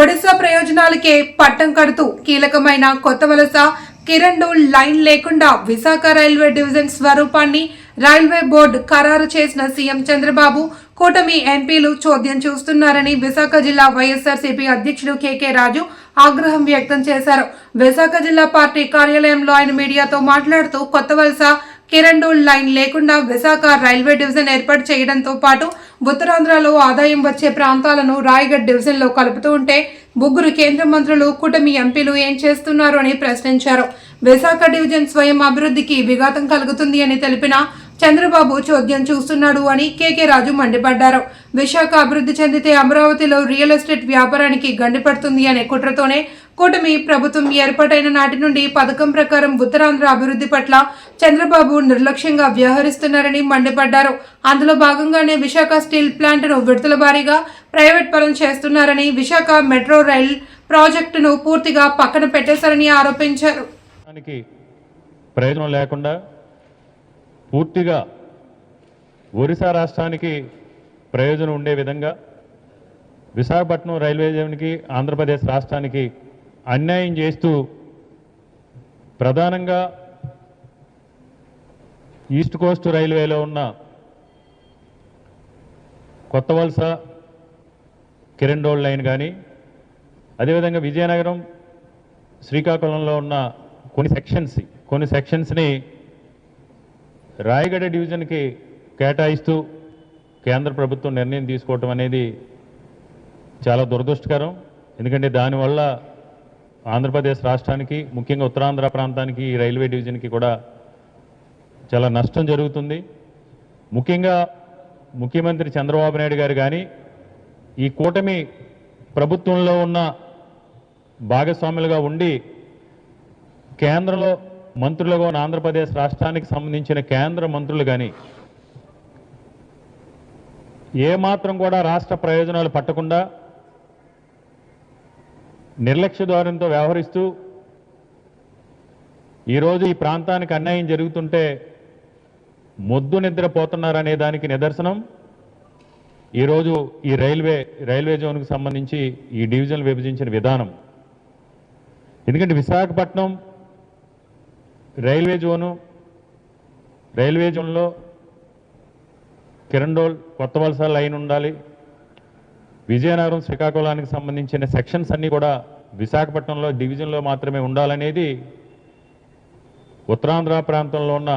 ఒడిశా ప్రయోజనాలకే పట్టం కడుతూ కీలకమైన కొత్త వలస కిరణ్ లైన్ లేకుండా విశాఖ రైల్వే డివిజన్ స్వరూపాన్ని రైల్వే బోర్డు ఖరారు చేసిన సీఎం చంద్రబాబు కూటమి ఎంపీలు చోద్యం చూస్తున్నారని విశాఖ జిల్లా వైఎస్ఆర్సీపీ అధ్యక్షుడు కేకే రాజు ఆగ్రహం వ్యక్తం చేశారు. విశాఖ జిల్లా పార్టీ కార్యాలయంలో ఆయన మీడియాతో మాట్లాడుతూ కొత్త వలస కిరణ్ లైన్ లేకుండా విశాఖ రైల్వే డివిజన్ ఏర్పాటు చేయడంతో పాటు ఉత్తరాంధ్రలో ఆదాయం వచ్చే ప్రాంతాలను రాయగఢ్ డివిజన్లో కలుపుతూ ఉంటే ముగ్గురు కేంద్ర మంత్రులు కూటమి ఎంపీలు ఏం చేస్తున్నారు అని ప్రశ్నించారు. విశాఖ డివిజన్ స్వయం అభివృద్ధికి విఘాతం కలుగుతుంది అని తెలిపిన చంద్రబాబు చోద్యం చూస్తున్నాడు అని కేకే రాజు మండిపడ్డారు. విశాఖ అభివృద్ధి చెందితే అమరావతిలో రియల్ ఎస్టేట్ వ్యాపారానికి గండిపడుతుంది అనే కుట్రతోనే కూటమి ప్రభుత్వం ఏర్పాటైన నాటి నుండి పథకం ప్రకారం ఉత్తరాంధ్ర అభివృద్ధి పట్ల చంద్రబాబు నిర్లక్ష్యంగా వ్యవహరిస్తున్నారని మండిపడ్డారు. అందులో భాగంగానే విశాఖ స్టీల్ ప్లాంట్ను విడుదల భారీగా ప్రైవేట్ పరం చేస్తున్నారని విశాఖ మెట్రో రైల్ ప్రాజెక్టును పూర్తిగా పక్కన పెట్టేశారని ఆరోపించారు. దానికి ప్రయోజనం లేకుండా పూర్తిగా ఒరిస్సా రాష్ట్రానికి ప్రయోజనం ఉండే విధంగా విశాఖపట్నం రైల్వే జోన్కి ఆంధ్రప్రదేశ్ రాష్ట్రానికి అన్యాయం చేస్తూ ప్రధానంగా ఈస్ట్ కోస్ట్ రైల్వేలో ఉన్న కొత్త వలస కిరణ్ లైన్ కానీ అదేవిధంగా విజయనగరం శ్రీకాకుళంలో ఉన్న కొన్ని సెక్షన్స్ కొన్ని సెక్షన్స్ని రాయగడ డివిజన్కి కేటాయిస్తూ కేంద్ర ప్రభుత్వం నిర్ణయం తీసుకోవటం అనేది చాలా దురదృష్టకరం. ఎందుకంటే దానివల్ల ఆంధ్రప్రదేశ్ రాష్ట్రానికి ముఖ్యంగా ఉత్తరాంధ్ర ప్రాంతానికి ఈ రైల్వే డివిజన్కి కూడా చాలా నష్టం జరుగుతుంది. ముఖ్యంగా ముఖ్యమంత్రి చంద్రబాబు నాయుడు గారు కానీ ఈ కూటమి ప్రభుత్వంలో ఉన్న భాగస్వాములుగా ఉండి కేంద్రంలో మంత్రులుగా ఉన్న ఆంధ్రప్రదేశ్ రాష్ట్రానికి సంబంధించిన కేంద్ర మంత్రులు కానీ ఏమాత్రం కూడా రాష్ట్ర ప్రయోజనాలు పట్టకుండా నిర్లక్ష్య ధోరణితో వ్యవహరిస్తూ ఈరోజు ఈ ప్రాంతానికి అన్యాయం జరుగుతుంటే మొద్దు నిద్రపోతున్నారనే దానికి నిదర్శనం. ఈరోజు ఈ రైల్వే రైల్వే జోన్కు సంబంధించి ఈ డివిజన్లు విభజించిన విధానం. ఎందుకంటే విశాఖపట్నం రైల్వే జోను రైల్వే జోన్లో కిరండోల్ కొత్త వలస లైన్ ఉండాలి. విజయనగరం శ్రీకాకుళానికి సంబంధించిన సెక్షన్స్ అన్నీ కూడా విశాఖపట్నంలో డివిజన్లో మాత్రమే ఉండాలనేది ఉత్తరాంధ్ర ప్రాంతంలో ఉన్న